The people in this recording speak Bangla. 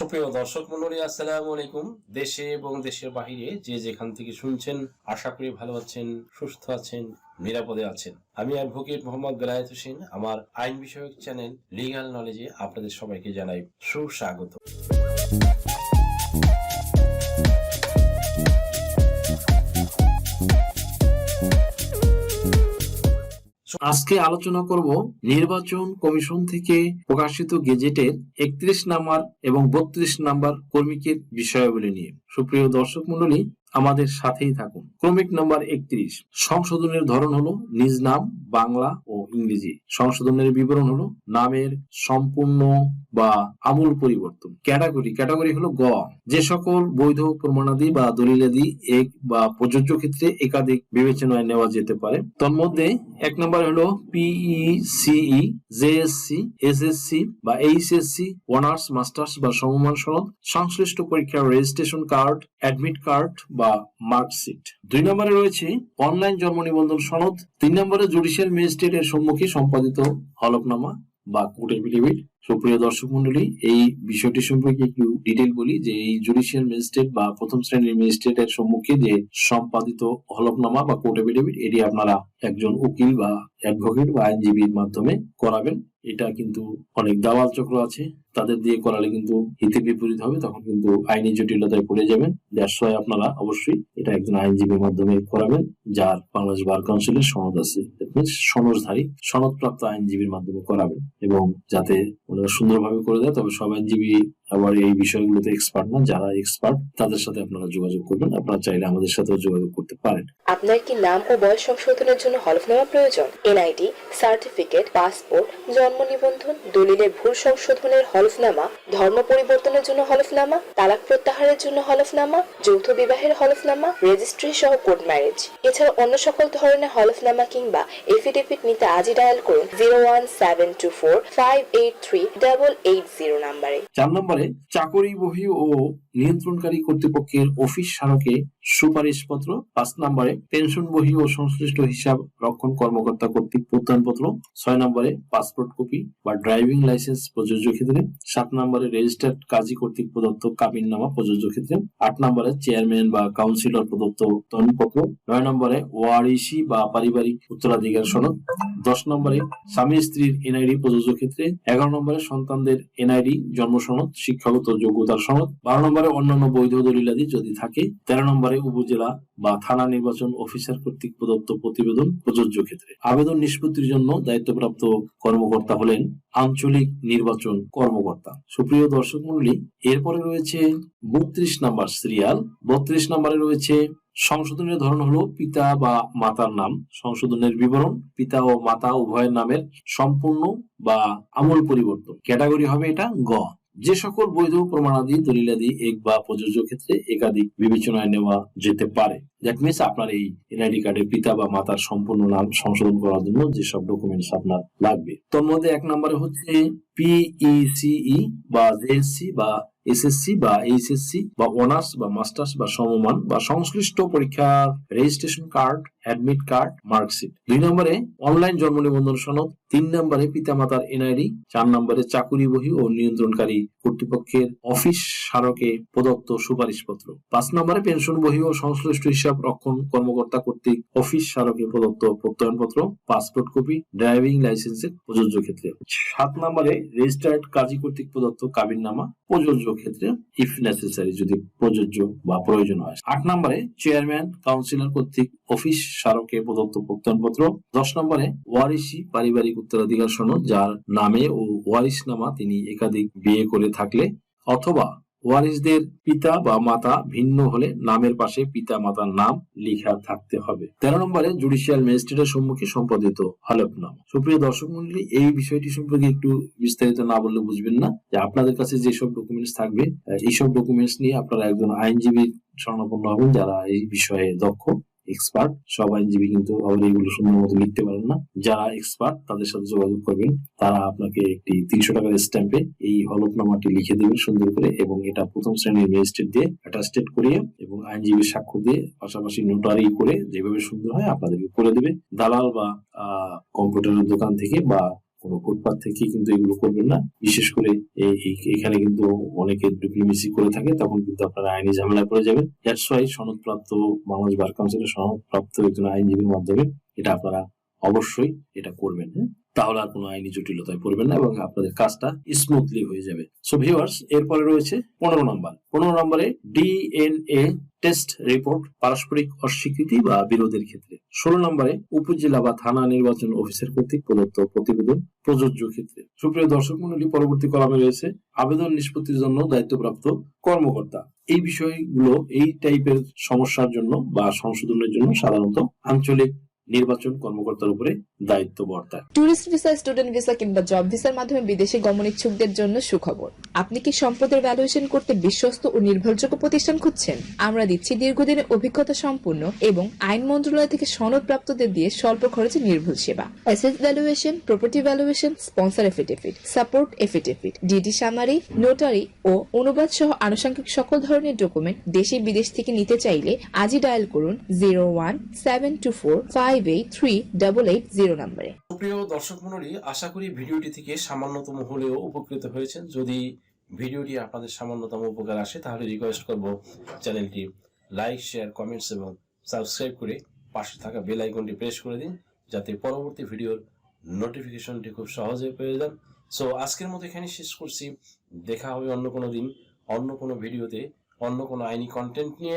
সুপ্রিয় দর্শক মন্ডলী, আসসালাম আলাইকুম। দেশে এবং দেশের বাহিরে যে যেখান থেকে শুনছেন, আশা করি ভালো আছেন, সুস্থ আছেন, নিরাপদে আছেন। আমি অ্যাডভোকেট মোহাম্মদ বেলায়েত হোসেন, আমার আইন বিষয়ক চ্যানেল লিগাল নলেজে আপনাদের সবাইকে জানাই সুস্বাগত। আজকে আলোচনা করব নির্বাচন কমিশন থেকে প্রকাশিত গেজেটের একত্রিশ নাম্বার এবং বত্রিশ নাম্বার কর্মীকের বিষয়াবলী নিয়ে। সুপ্রিয় দর্শক মন্ডলী আমাদের সাথেই থাকুন। ক্রমিক নাম্বার একত্রিশ। সংশোধনের ধরন হলো নিজ নাম, বাংলা ইংরেজি। সংশোধনের বিবরণ হলো নামের সম্পূর্ণ বা আমূল পরিবর্তন। ক্যাটাগরি। ক্যাটাগরি হলো গ। যে সকল বৈধ প্রমাণাদি বা দলিলাদি এক বা প্রযোজ্য ক্ষেত্রে একাধিক বিবেচনায় নেওয়া যেতে পারে। তন্মধ্যে এক নম্বর হলো P E C E JSC SSC বা এইচএসসি অনার্স মাস্টার্স বা সমমান সনদ সংশ্লিষ্ট পরীক্ষার রেজিস্ট্রেশন কার্ড অ্যাডমিট কার্ড বা মার্কশিট দুই নম্বরে রয়েছে অনলাইন জন্ম নিবন্ধন সনদ। তিন নম্বরে জুডিশিয়াল ম্যাজিস্ট্রেটের সম্মুখে সম্পাদিত হলফনামা বা কোর্ট এফিডেভিট সুপ্রিয় দর্শক মন্ডলী এই বিষয়টি সম্পর্কে একটু ডিটেল বলি যে এই জুডিশিয়াল ম্যাজিস্ট্রেট বা প্রথম শ্রেণির ম্যাজিস্ট্রেটের সম্মুখে যে সম্পাদিত হলফনামা বা কোর্ট এটি আপনারা একজন উকিল বা অ্যাডভোকেট বা আইনজীবীর মাধ্যমে করাবেন। এটা কিন্তু অনেক দালাল চক্র আছে। তাদের দিয়ে করালে কিন্তু হিতে বিপরীত হবে, তখন কিন্তু আইনি জটিলতায় পড়ে যাবেন। সহায় আপনারা অবশ্যই এটা একজন আইনজীবীর মাধ্যমে করাবেন, যার বাংলাদেশ বার কাউন্সিলের সনদ আছে। সনদধারী, সনদপ্রাপ্ত আইনজীবীর মাধ্যমে করাবেন এবং যাতে ওনারা সুন্দরভাবে করে দেয়। তবে সব আইনজীবী আবার এই বিষয়গুলোতে এক্সপার্ট না, যারা এক্সপার্ট তাদের সাথে আপনারা যোগাযোগ করবেন। আপনারা চাইলে আমাদের সাথেও যোগাযোগ করতে পারেন। আপনার কি নাম ও বয়স সংশোধনের জন্য হলফনামা প্রয়োজন? এনআইডি সার্টিফিকেট পাসপোর্ট জন্ম নিবন্ধন দলিলের ভুল সংশোধনের হলফনামা ধর্ম পরিবর্তনের জন্য হলফনামা তালাক প্রত্যাহারের জন্য হলফনামা যৌথ বিবাহের হলফনামা রেজিস্ট্রি সহ কোর্ট ম্যারেজ এছাড়া অন্য সকল ধরনের হলফনামা কিংবা এফিডেভিট নিতে আজই ডায়াল করুন zero one seven two four five eight three double eight zero নাম্বারে চার নম্বরে চাকরি বহি ও নিয়ন্ত্রণকারী কর্তৃপক্ষের অফিস স্মারকে সুপারিশপত্র পাঁচ নম্বরে পেনশন বহি ও সংশ্লিষ্ট হিসাব রক্ষণ কর্মকর্তা কর্তৃক প্রত্যয়নপত্র, ছয় নম্বরে পাসপোর্ট কপি বা ড্রাইভিং লাইসেন্স প্রযোজ্য ক্ষেত্রে, সাত নম্বরে রেজিস্টার্ড কাজী কর্তৃক প্রদত্ত কাবিননামা প্রযোজ্য ক্ষেত্রে, আট নম্বরে চেয়ারম্যান বা কাউন্সিলর প্রদত্ত তনপত্র নয় নম্বরে ওয়ারিসি বা পারিবারিক উত্তরাধিকার সনদ, দশ নম্বরে স্বামী স্ত্রীর এনআইডি প্রযোজ্য ক্ষেত্রে, এগারো নম্বরে সন্তানদের এনআইডি জন্ম সনদ, শিক্ষাগত যোগ্যতার সনদ, বারো নম্বরে অন্যান্য বৈধ দলিলাদি যদি থাকে, তেরো নম্বরে উপজেলা বা থানা নির্বাচন অফিসার কর্তৃক প্রদত্ত প্রতিবেদন প্রযোজ্য ক্ষেত্রে। আবেদন নিষ্পত্তির জন্য দায়িত্বপ্রাপ্ত কর্মকর্তা হলেন আঞ্চলিক নির্বাচন কর্মকর্তা। সুপ্রিয় দর্শক মন্ডলী এরপরে রয়েছে বত্রিশ নাম্বার সিরিয়াল। বত্রিশ নাম্বারে রয়েছে, সংশোধনের ধরন হলো পিতা বা মাতার নাম। সংশোধনের বিবরণ পিতা ও মাতা উভয়ের নামের সম্পূর্ণ বা আমূল পরিবর্তন। ক্যাটাগরি হবে এটা গ। যে সকল বৈধ প্রমাণাদি, দলিলাদি, এক বা প্রযোজ্য ক্ষেত্রে একাধিক বিবেচনায় নেওয়া যেতে পারে। দ্যাট মিনস আপনার এই এনআইডি কার্ডের পিতা বা মাতার সম্পূর্ণ নাম সংশোধন করার জন্য যেসব ডকুমেন্টস আপনার লাগবে। তোর মধ্যে এক নম্বরে হচ্ছে পিইসিই বা জেএসসি বা এসএসসি বা এইচএসসি বা অনার্স বা মাস্টার্স বা সমমান বা সংশ্লিষ্ট পরীক্ষার registration card admit card marksheet দুই নম্বরে অনলাইন জন্ম নিবন্ধন সনদ, তিন নম্বরে পিতামাতার এনআইডি চার নম্বরে চাকুরি বহি ও নিয়ন্ত্রণকারী কর্তৃপক্ষের অফিস স্মারকে প্রদত্ত সুপারিশপত্র। পাঁচ নম্বরে পেনশন বহি ও সংশ্লিষ্ট হিসাব রক্ষণ কর্মকর্তা কর্তৃক অফিস স্মারকে প্রদত্ত প্রত্যয়নপত্র পাসপোর্ট কপি ড্রাইভিং লাইসেন্সের প্রযোজ্য ক্ষেত্রে। সাত নম্বরে রেজিস্টার্ড কাজী কর্তৃক প্রদত্ত কাবিননামা, প্রযোজ্য ক্ষেত্রে ইফ নেসেসারি যদি প্রযোজ্য বা প্রয়োজন হয়। আট নম্বরে চেয়ারম্যান কাউন্সিলর কর্তৃক অফিস স্মারকে প্রদত্ত প্রত্যয়নপত্র। দশ নম্বরে ওয়ারিসি পারিবারিক উত্তরাধিকার সনদ, যার নামে ও ওয়ারিস নামা তিনি একাধিক বিয়ে করে থাকলে, অথবা ওয়ারিসদের পিতা বা মাতা ভিন্ন হলে নামের পাশে পিতা মাতার নাম লেখা থাকতে হবে। তেরো নম্বরে, জুডিশিয়াল ম্যাজিস্ট্রেটের সম্মুখে সম্পাদিত হলফনামা। সুপ্রিয় দর্শক মন্ডলী, এই বিষয়টি সম্পর্কে একটু বিস্তারিত না বললে বুঝবেন না। যে আপনাদের কাছে যেসব ডকুমেন্টস থাকবে এইসব ডকুমেন্টস নিয়ে আপনারা একজন আইনজীবীর শরণাপন্ন হবেন যারা এই বিষয়ে দক্ষ। এক্সপার্ট সব আইনজীবী কিন্তু আবার এগুলো সুন্দর মতো লিখতে পারেন না। যারা এক্সপার্ট তাদের সাথে যোগাযোগ করবেন। তারা আপনাকে একটি তিনশো টাকার স্ট্যাম্পে এই হলফনামাটি লিখে দেবেন সুন্দর করে এবং এটা প্রথম শ্রেণির ম্যাজিস্ট্রেট দিয়ে অ্যাটাস্টেড করিয়ে এবং আইনজীবীর স্বাক্ষর দিয়ে পাশাপাশি নোটারি করে যেভাবে সুন্দর হয় আপনাদেরকে করে দেবে। দালাল বা কম্পিউটারের দোকান থেকে বা কোনো ফুটপাথ থেকে কিন্তু এগুলো করবেন না। বিশেষ করে এখানে কিন্তু অনেকে ডুপ্লিমেসি করে থাকে, তখন কিন্তু আপনারা আইনি ঝামেলা করে যাবেন। দ্যাটস ওয়াই সনদপ্রাপ্ত বাংলাদেশ বার কাউন্সিলের সনদপ্রাপ্ত একজন আইনজীবীর মাধ্যমে এটা আপনারা অবশ্যই এটা করবেন হ্যাঁ? তাহলে আর কোনো আইনি জটিলতায় পড়বেন না এবং আপনাদের কাজটা স্মুথলি হয়ে যাবে। সো ভিউয়ার্স এরপরে রয়েছে পনেরো নম্বর। পনেরো নম্বরে ডিএনএ টেস্ট রিপোর্ট পারস্পরিক অস্বীকৃতি বা বিরোধের ক্ষেত্রে। ষোলো নম্বরে উপজেলা বা থানা নির্বাচন অফিসার কর্তৃক প্রদত্ত প্রতিবেদন প্রযোজ্য ক্ষেত্রে। সুপ্রিয় দর্শক মন্ডলী পরবর্তী কলামে রয়েছে আবেদন নিষ্পত্তির জন্য দায়িত্বপ্রাপ্ত কর্মকর্তা। এই বিষয়গুলো এই টাইপের সমস্যার জন্য বা সংশোধনের জন্য সাধারণত আঞ্চলিক নির্বাচন কর্মকর্তার উপরে দায়িত্ব বর্তায়। টুরিস্ট ভিসা স্টুডেন্ট ভিসা কিংবা জব ভিসার মাধ্যমে বিদেশে গমন ইচ্ছুকদের জন্য সুখবর। আপনি কি সম্পদের ভ্যালুয়েশন করতে বিশ্বস্ত ও নির্ভরযোগ্য প্রতিষ্ঠান খুঁজছেন? আমরা দিচ্ছি দীর্ঘদিনের অভিজ্ঞতা সম্পন্ন এবং আইন মন্ত্রণালয় থেকে সনদ প্রাপ্তদের দিয়ে স্বল্প খরচে নির্ভুল সেবা। Asset valuation property valuation sponsor affidavit support affidavit D D summary notary ও অনুবাদ সহ আনুষঙ্গিক সকল ধরনের ডকুমেন্ট দেশে বিদেশ থেকে নিতে চাইলে আজই ডায়াল করুন zero one seven two four five eight three double eight zero নম্বরে সুপ্রিয় দর্শক মন্ডলী আশা করি ভিডিওটি থেকে সামান্যতম হলেও উপকৃত হয়েছেন। যদি ভিডিওটি আপনাদের সামান্যতম উপকার আসে, তাহলে রিকোয়েস্ট করব চ্যানেলটি লাইক শেয়ার কমেন্টস এবং সাবস্ক্রাইব করে পাশে থাকা বেল আইকনটি প্রেস করে দিন, যাতে পরবর্তী ভিডিওর নোটিফিকেশনটি খুব সহজে পেয়ে যান। সো আজকের মতো এখানে শেষ করছি। দেখা হবে অন্য কোনো দিন, অন্য কোনো ভিডিওতে, অন্য কোনো আইনি কন্টেন্ট নিয়ে।